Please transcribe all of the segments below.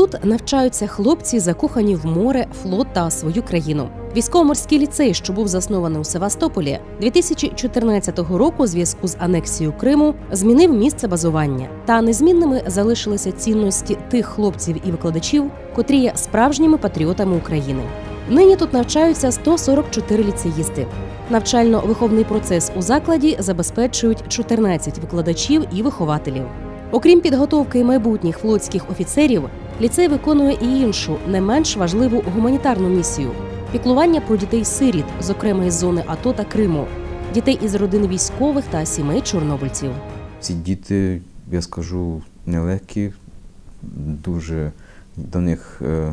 Тут навчаються хлопці, закохані в море, флот та свою країну. Військово-морський ліцей, що був заснований у Севастополі, 2014 року, у зв'язку з анексією Криму, змінив місце базування. Та незмінними залишилися цінності тих хлопців і викладачів, котрі є справжніми патріотами України. Нині тут навчаються 144 ліцеїсти. Навчально-виховний процес у закладі забезпечують 14 викладачів і вихователів. Окрім підготовки майбутніх флотських офіцерів, ліцей виконує і іншу, не менш важливу гуманітарну місію піклування про дітей-сиріт, зокрема із зони АТО та Криму, дітей із родин військових та сімей чорнобильців. Ці діти, я скажу, нелегкі, дуже до них е,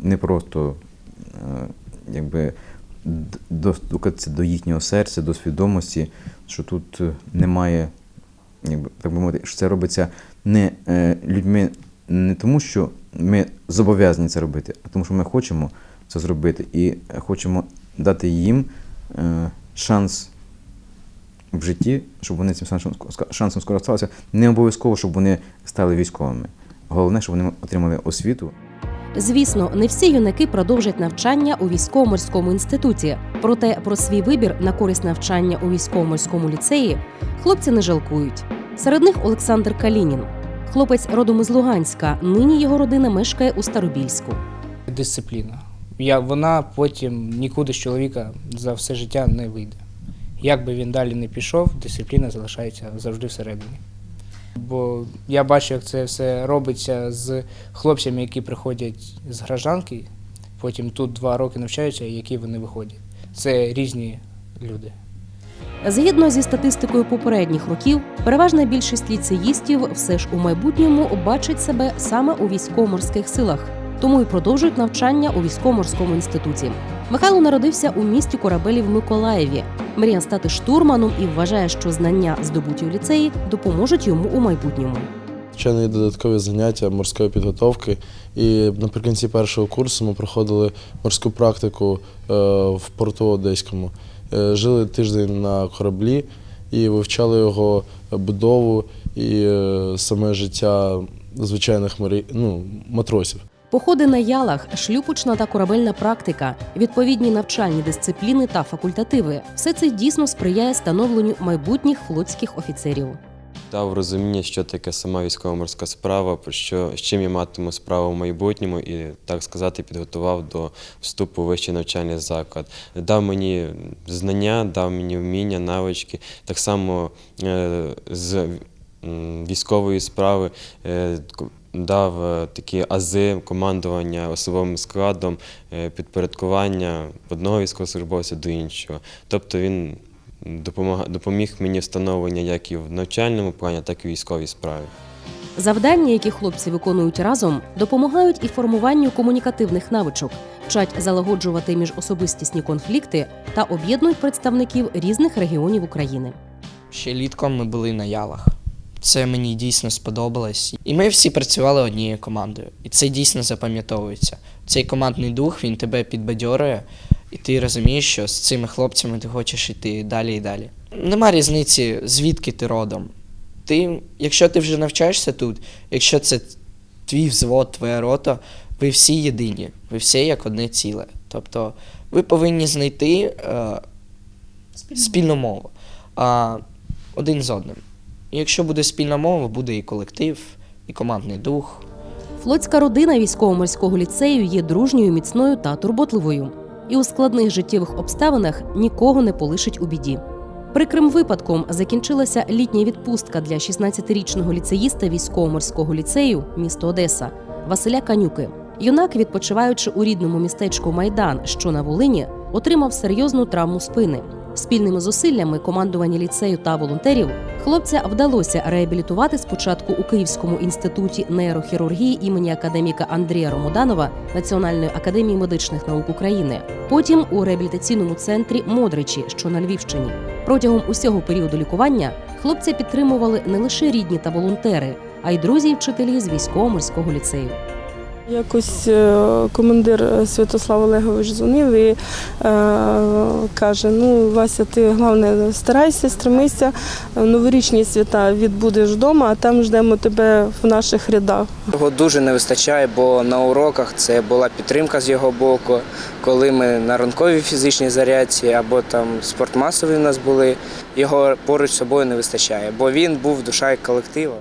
не просто е, якби достукатися до їхнього серця, до свідомості, що тут е, немає, якби так би мовити, що це робиться не людьми не тому, що ми зобов'язані це робити, а тому, що ми хочемо це зробити і хочемо дати їм е, шанс в житті, щоб вони цим шансом, шансом скористалися. Не обов'язково, щоб вони стали військовими. Головне, щоб вони отримали освіту. Звісно, не всі юнаки продовжать навчання у військово-морському інституті. Проте про свій вибір на користь навчання у військово-морському ліцеї хлопці не жалкують. Серед них Олександр Калінін. Хлопець родом із Луганська. Нині його родина мешкає у Старобільську. Дисципліна. Я, вона потім нікуди з чоловіка за все життя не вийде. Як би він далі не пішов, дисципліна залишається завжди всередині. Бо я бачу, як це все робиться з хлопцями, які приходять з гражданки, потім тут два роки навчаються, які вони виходять. Це різні люди. Згідно зі статистикою попередніх років, переважна більшість ліцеїстів все ж у майбутньому бачить себе саме у військово-морських силах, тому й продовжують навчання у військово-морському інституті. Михайло народився у місті корабелі в Миколаєві. Мріяв стати штурманом і вважає, що знання, здобуті у ліцеї, допоможуть йому у майбутньому. Звичайно, додаткові заняття морської підготовки. І наприкінці першого курсу ми проходили морську практику е, в порту Одеському. Е, Жили тиждень на кораблі і вивчали його будову і е, саме життя звичайних морі... ну, матросів. Походи на ялах, шлюпочна та корабельна практика, відповідні навчальні дисципліни та факультативи все це дійсно сприяє становленню майбутніх флотських офіцерів. Дав розуміння, що таке сама військово-морська справа, що з чим я матиму справу в майбутньому, і так сказати, підготував до вступу у вищий навчальний заклад. Дав мені знання, дав мені вміння, навички. Так само е, з військової справи. е, Дав е, такі ази командування особовим складом, підпорядкування одного військовослужбовця до іншого. Тобто він допоміг мені встановлення як і в навчальному плані, так і в військовій справі. Завдання, які хлопці виконують разом, допомагають і формуванню комунікативних навичок, вчать залагоджувати міжособистісні конфлікти та об'єднують представників різних регіонів України. Ще літком ми були на ялах. Це мені дійсно сподобалось. І ми всі працювали однією командою. І це дійсно запам'ятовується. Цей командний дух він тебе підбадьорює, і ти розумієш, що з цими хлопцями ти хочеш йти далі і далі. Нема різниці, звідки ти родом. Ти, якщо ти вже навчаєшся тут, якщо це твій взвод, твоя рота, ви всі єдині, ви всі як одне ціле. Тобто ви повинні знайти е, спільну мову а, один з одним. І якщо буде спільна мова, буде і колектив, і командний дух. Флотська родина військово-морського ліцею є дружньою, міцною та турботливою. І у складних життєвих обставинах нікого не полишить у біді. Прикрим випадком закінчилася літня відпустка для 16-річного ліцеїста військово-морського ліцею місто Одеса Василя Канюки. Юнак, відпочиваючи у рідному містечку Майдан, що на Волині, отримав серйозну травму спини. Спільними зусиллями командування ліцею та волонтерів хлопця вдалося реабілітувати спочатку у Київському інституті нейрохірургії імені академіка Андрія Ромоданова Національної академії медичних наук України, потім у реабілітаційному центрі Модричі, що на Львівщині. Протягом усього періоду лікування хлопця підтримували не лише рідні та волонтери, а й друзі і вчителі з військово-морського ліцею. Якось е, командир е, Святослав Олегович дзвонив і е, каже: ну, Вася, ти головне старайся, стремися, новорічні свята відбудеш вдома, а там ждемо тебе в наших рядах. Його дуже не вистачає, бо на уроках це була підтримка з його боку. Коли ми на ранковій фізичній зарядці або там спортмасові в нас були, його поруч з собою не вистачає, бо він був душа колективу.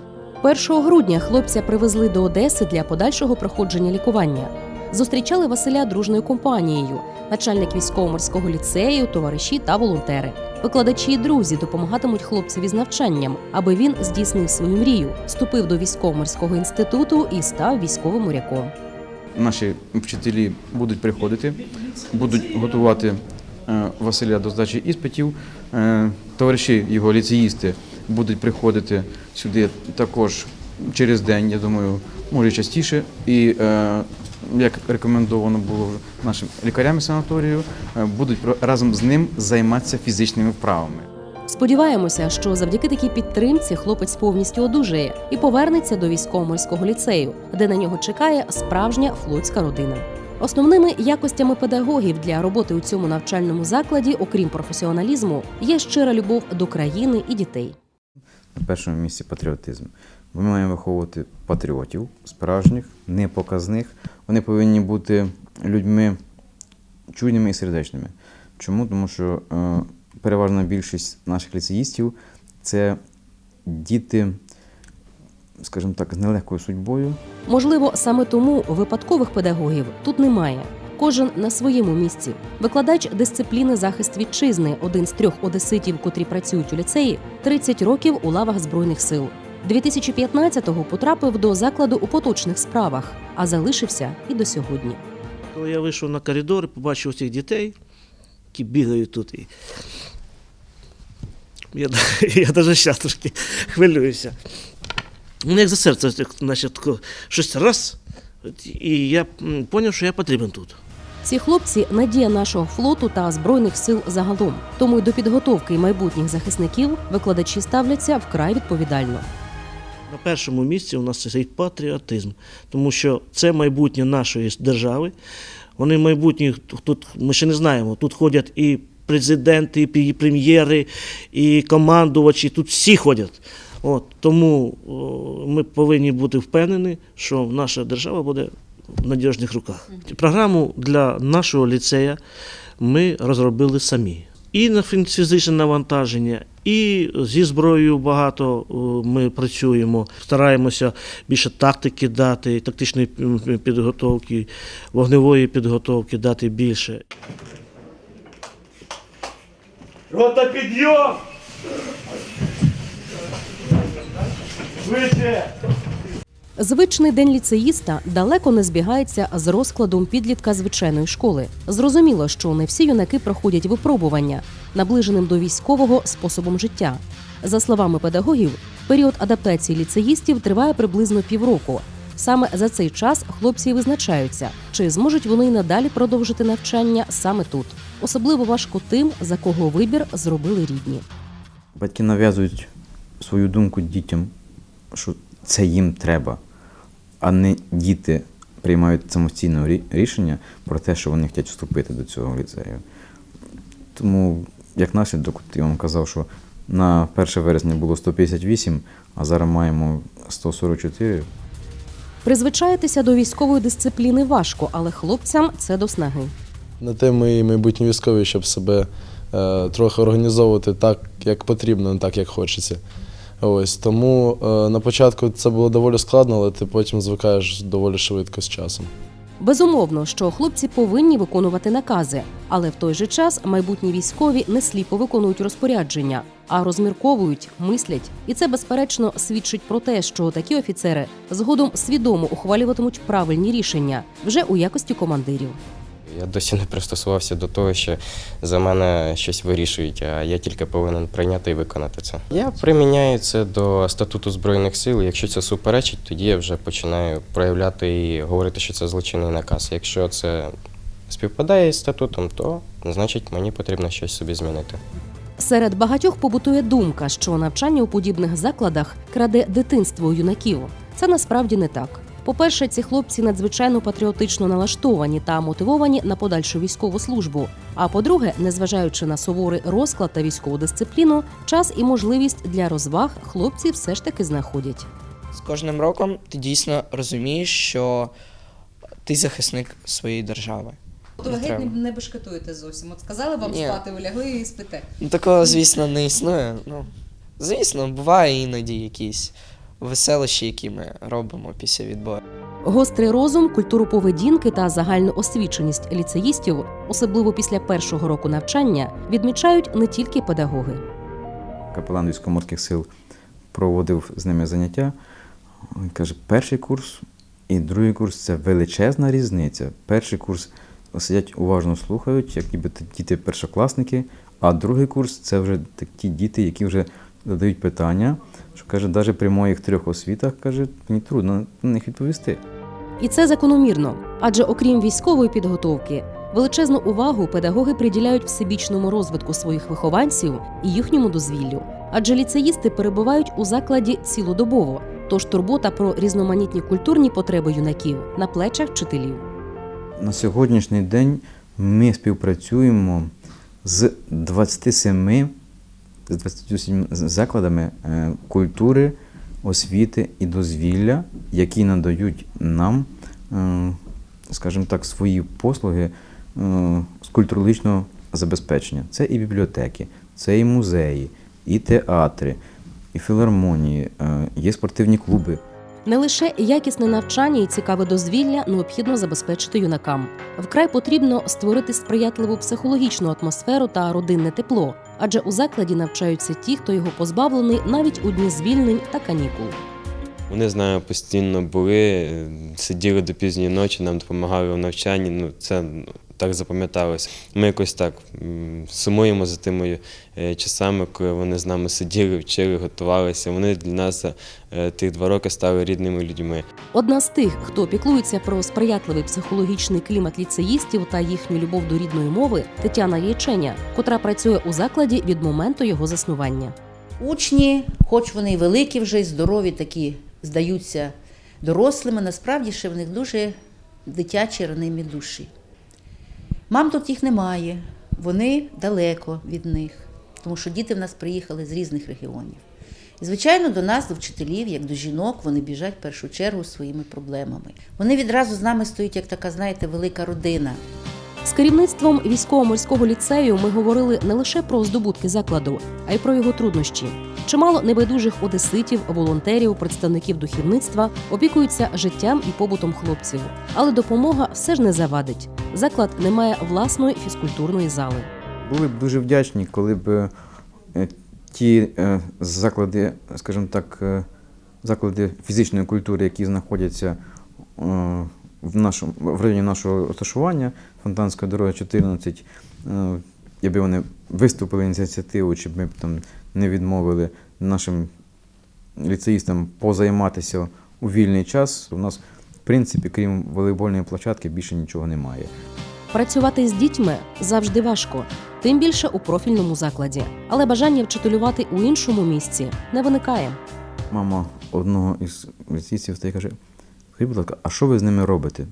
1 грудня хлопця привезли до Одеси для подальшого проходження лікування. Зустрічали Василя дружною компанією, начальник військово-морського ліцею, товариші та волонтери. Викладачі і друзі допомагатимуть хлопцеві з навчанням, аби він здійснив свою мрію, вступив до військово-морського інституту і став військовим моряком. Наші вчителі будуть приходити, будуть готувати е, Василя до здачі іспитів. Е, Товариші його ліцеїсти будуть приходити сюди також через день, я думаю, може частіше. І е, як рекомендовано було нашим лікарями санаторію, е, будуть разом з ним займатися фізичними вправами. Сподіваємося, що завдяки такій підтримці хлопець повністю одужає і повернеться до військово-морського ліцею, де на нього чекає справжня флотська родина. Основними якостями педагогів для роботи у цьому навчальному закладі, окрім професіоналізму, є щира любов до країни і дітей. На першому місці патріотизм. Ми маємо виховувати патріотів справжніх, непоказних. Вони повинні бути людьми чуйними і сердечними. Чому? Тому що е, переважна більшість наших ліцеїстів це діти, скажімо так, з нелегкою судьбою. Можливо, саме тому випадкових педагогів тут немає. Кожен на своєму місці. Викладач дисципліни захист вітчизни, один з трьох одеситів, котрі працюють у ліцеї, 30 років у лавах збройних сил. 2015-го потрапив до закладу у поточних справах, а залишився і до сьогодні. Коли я вийшов на коридор і побачив цих дітей, які бігають тут. І... Я, я навіть зараз трошки хвилююся. Мене як за серце тако, щось раз, і я зрозумів, що я потрібен тут. Ці хлопці надія нашого флоту та збройних сил загалом. Тому й до підготовки майбутніх захисників викладачі ставляться вкрай відповідально. На першому місці у нас стоїть патріотизм, тому що це майбутнє нашої держави. Вони майбутні, тут ми ще не знаємо, тут ходять і президенти, і прем'єри, і командувачі, тут всі ходять. От, тому о, ми повинні бути впевнені, що наша держава буде в надіжних руках. Програму для нашого ліцея ми розробили самі. І на фі- фізичне навантаження, і зі зброєю багато ми працюємо. Стараємося більше тактики дати, тактичної підготовки, вогневої підготовки дати більше. Рота підйом! Швидше! Звичний день ліцеїста далеко не збігається з розкладом підлітка звичайної школи. Зрозуміло, що не всі юнаки проходять випробування, наближеним до військового способом життя. За словами педагогів, період адаптації ліцеїстів триває приблизно півроку. Саме за цей час хлопці і визначаються, чи зможуть вони й надалі продовжити навчання саме тут. Особливо важко тим, за кого вибір зробили рідні. Батьки нав'язують свою думку дітям, що це їм треба, а не діти приймають самостійне рішення про те, що вони хочуть вступити до цього ліцею. Тому, як наслідок, я вам казав, що на 1 вересня було 158, а зараз маємо 144. Призвичаїтися до військової дисципліни важко, але хлопцям це до снаги. На те ми і майбутні військові, щоб себе е, трохи організовувати так, як потрібно, не так, як хочеться. Ось тому е, на початку це було доволі складно, але ти потім звикаєш доволі швидко з часом. Безумовно, що хлопці повинні виконувати накази, але в той же час майбутні військові не сліпо виконують розпорядження, а розмірковують, мислять. І це безперечно свідчить про те, що такі офіцери згодом свідомо ухвалюватимуть правильні рішення вже у якості командирів. Я досі не пристосувався до того, що за мене щось вирішують, а я тільки повинен прийняти і виконати це. Я приміняю це до статуту збройних сил. Якщо це суперечить, тоді я вже починаю проявляти і говорити, що це злочинний наказ. Якщо це співпадає із статутом, то значить мені потрібно щось собі змінити. Серед багатьох побутує думка, що навчання у подібних закладах краде дитинство юнаків. Це насправді не так. По-перше, ці хлопці надзвичайно патріотично налаштовані та мотивовані на подальшу військову службу. А по-друге, незважаючи на суворий розклад та військову дисципліну, час і можливість для розваг хлопці все ж таки знаходять. З кожним роком ти дійсно розумієш, що ти захисник своєї держави. То ви геть не, бешкетуєте зовсім. От сказали вам Ні. спати, ви лягли і спите. Ну, Такого, звісно, не існує. Ну, звісно, буває іноді якісь веселощі, які ми робимо після відбою. Гострий розум, культуру поведінки та загальну освіченість ліцеїстів, особливо після першого року навчання, відмічають не тільки педагоги. Капелан військово-морських сил проводив з ними заняття. Він каже, перший курс і другий курс це величезна різниця. Перший курс сидять уважно слухають, як ніби діти першокласники, а другий курс це вже такі діти, які вже задають питання. Що каже, навіть при моїх трьох освітах каже, мені трудно на них відповісти. І це закономірно, адже окрім військової підготовки, величезну увагу педагоги приділяють всебічному розвитку своїх вихованців і їхньому дозвіллю. Адже ліцеїсти перебувають у закладі цілодобово, тож турбота про різноманітні культурні потреби юнаків на плечах вчителів. На сьогоднішній день ми співпрацюємо з 27, з 27 закладами е, культури, освіти і дозвілля, які надають нам, е, скажімо так, свої послуги е, з культурологічного забезпечення. Це і бібліотеки, це і музеї, і театри, і філармонії, є спортивні клуби. Не лише якісне навчання і цікаве дозвілля необхідно забезпечити юнакам. Вкрай потрібно створити сприятливу психологічну атмосферу та родинне тепло, адже у закладі навчаються ті, хто його позбавлений навіть у дні звільнень та канікул. Вони з нами постійно були, е, сиділи до пізньої ночі, нам допомагали у навчанні. Ну, це ну, так запам'яталося. Ми якось так сумуємо за тими е, часами, коли вони з нами сиділи, вчили, готувалися. Вони для нас е, тих два роки стали рідними людьми. Одна з тих, хто піклується про сприятливий психологічний клімат ліцеїстів та їхню любов до рідної мови, Тетяна Яйченя, котра працює у закладі від моменту його заснування. Учні, хоч вони й великі вже й здорові, такі здаються дорослими, насправді ще в них дуже дитячі ранимі душі. Мам тут їх немає, вони далеко від них, тому що діти в нас приїхали з різних регіонів. І, звичайно, до нас, до вчителів, як до жінок, вони біжать в першу чергу своїми проблемами. Вони відразу з нами стоять, як така, знаєте, велика родина. З керівництвом військово-морського ліцею ми говорили не лише про здобутки закладу, а й про його труднощі. Чимало небайдужих одеситів, волонтерів, представників духовництва опікуються життям і побутом хлопців. Але допомога все ж не завадить. Заклад не має власної фізкультурної зали. Були б дуже вдячні, коли б е, ті е, заклади, скажімо так, е, заклади фізичної культури, які знаходяться в, нашому, в районі нашого розташування, Фонтанська дорога 14, е, якби вони виступили ініціативу, чи б ми б там не відмовили нашим ліцеїстам позайматися у вільний час. У нас, в принципі, крім волейбольної площадки, більше нічого немає. Працювати з дітьми завжди важко, тим більше у профільному закладі. Але бажання вчителювати у іншому місці не виникає. Мама одного із ліцеїстів стає каже: скажіть, будь ласка, а що ви з ними робите?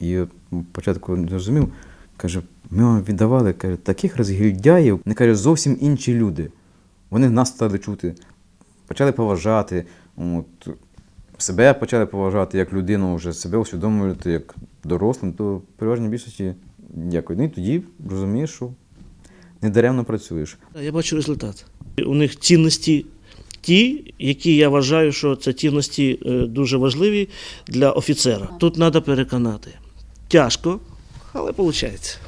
І от спочатку не зрозумів, каже, ми вам віддавали каже, таких розгільдяїв, не каже, зовсім інші люди. Вони нас стали чути, почали поважати, от, себе почали поважати як людину, вже себе усвідомлювати як дорослим, то в переважній більшості дякую. Ну і тоді розумієш, що недаремно працюєш. Я бачу результат. У них цінності ті, які я вважаю, що це цінності е, дуже важливі для офіцера. Тут треба переконати. Тяжко, але виходить.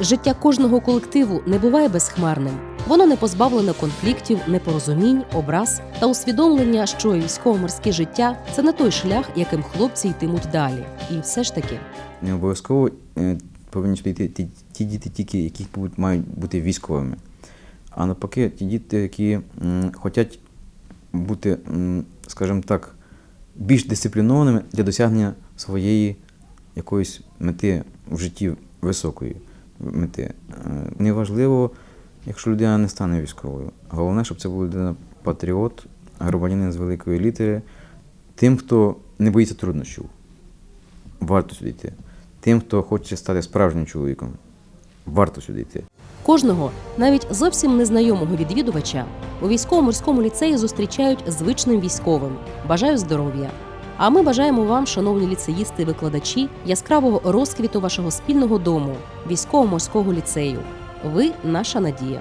Життя кожного колективу не буває безхмарним. Воно не позбавлене конфліктів, непорозумінь, образ та усвідомлення, що військово-морське життя це не той шлях, яким хлопці йтимуть далі. І все ж таки, Не обов'язково е, повинні сюди йти ті, ті діти, тільки, які будуть, мають бути військовими. А навпаки, ті діти, які м, хочуть бути, скажімо так, більш дисциплінованими для досягнення своєї якоїсь мети в житті високої мети. Е, Неважливо, якщо людина не стане військовою. Головне, щоб це була людина патріот, громадянин з великої літери, тим, хто не боїться труднощів, варто сюди йти. Тим, хто хоче стати справжнім чоловіком, варто сюди йти. Кожного, навіть зовсім незнайомого відвідувача, у військово-морському ліцеї зустрічають звичним військовим. Бажаю здоров'я. А ми бажаємо вам, шановні ліцеїсти і викладачі, яскравого розквіту вашого спільного дому, військово-морського ліцею. Ви наша надія.